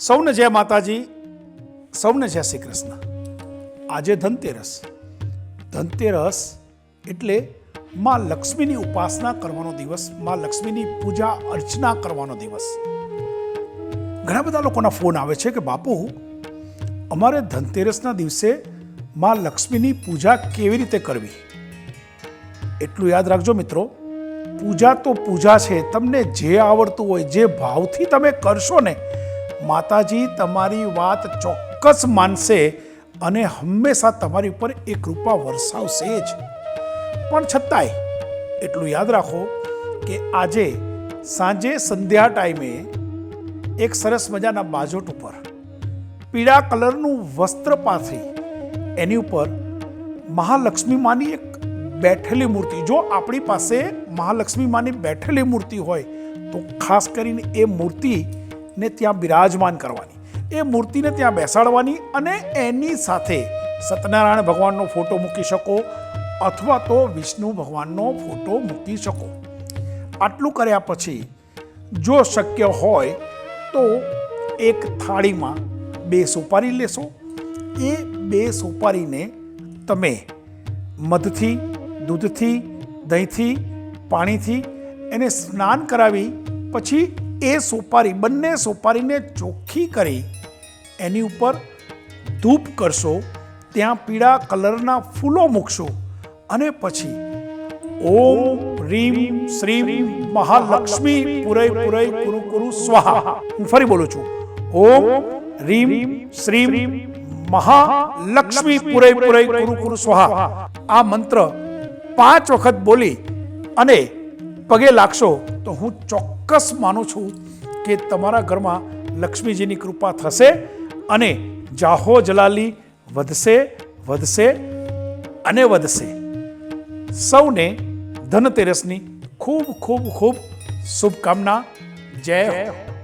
સૌને જય માતાજી, સૌને જય શ્રી કૃષ્ણ. આજે ધનતેરસ. ધનતેરસ એટલે માં લક્ષ્મીની ઉપાસના કરવાનો દિવસ, માં લક્ષ્મીની પૂજા અર્ચના કરવાનો દિવસ. ઘણા બધા લોકોના ફોન આવે છે કે, બાપુ, અમારે ધનતેરસના દિવસે માં લક્ષ્મીની પૂજા કેવી રીતે કરવી? એટલું યાદ રાખજો મિત્રો, પૂજા તો પૂજા છે, તમને જે આવડતું હોય, જે ભાવથી તમે કરશો ને માતાજી તમારી વાત ચોક્કસ માનશે અને હંમેશા તમારી ઉપર એ કૃપા વરસાવશે જ. પણ છતાંય, એટલું યાદ રાખો કે આજે સાંજે સંધ્યા ટાઈમે એક સરસ મજાના બાજોટ ઉપર પીળા કલરનું વસ્ત્ર પાથરી એની ઉપર મહાલક્ષ્મી માની એક બેઠેલી મૂર્તિ. જો આપણી પાસે મહાલક્ષ્મી માની બેઠેલી મૂર્તિ હોય, તો ખાસ કરીને એ મૂર્તિને ત્યાં બિરાજમાન કરવાની. એ મૂર્તિને ત્યાં બેસાડવાની અને એની સાથે સત્યનારાયણ ભગવાનનો ફોટો મૂકી શકો અથવા તો વિષ્ણુ ભગવાનનો ફોટો મૂકી શકો. આટલું કર્યા પછી જો શક્ય હોય તો એક થાળીમાં બે સોપારી લેશો. એ બે સોપારીને તમે મધથી, દૂધથી, દહીંથી, પાણીથી એને સ્નાન કરાવી પછી એ સોપારી, બંને સોપારીને ચોખ્ખી કરી એની ઉપર ધૂપ કરશો, ત્યાં પીળા કલરના ફૂલો મૂકશો અને પછી ઓમ રીમ શ્રીમ મહાલક્ષ્મી પુરય પુરય કુરુ કુરુ સ્વાહા. હું ફરી બોલું છું. ઓમ રીમ શ્રીમ મહાલક્ષ્મી પુરય પુરય કુરુ કુરુ સ્વાહા. આ મંત્ર પાંચ વખત બોલી અને પગે લાગશો તો હું ચોક્કસ માનું છું કે તમારા ઘરમાં લક્ષ્મીજીની કૃપા થશે અને જાહો જલાલી વધશે વધશે અને વધશે. સૌને ધનતેરસની ખૂબ ખૂબ ખૂબ શુભકામના. જય હો.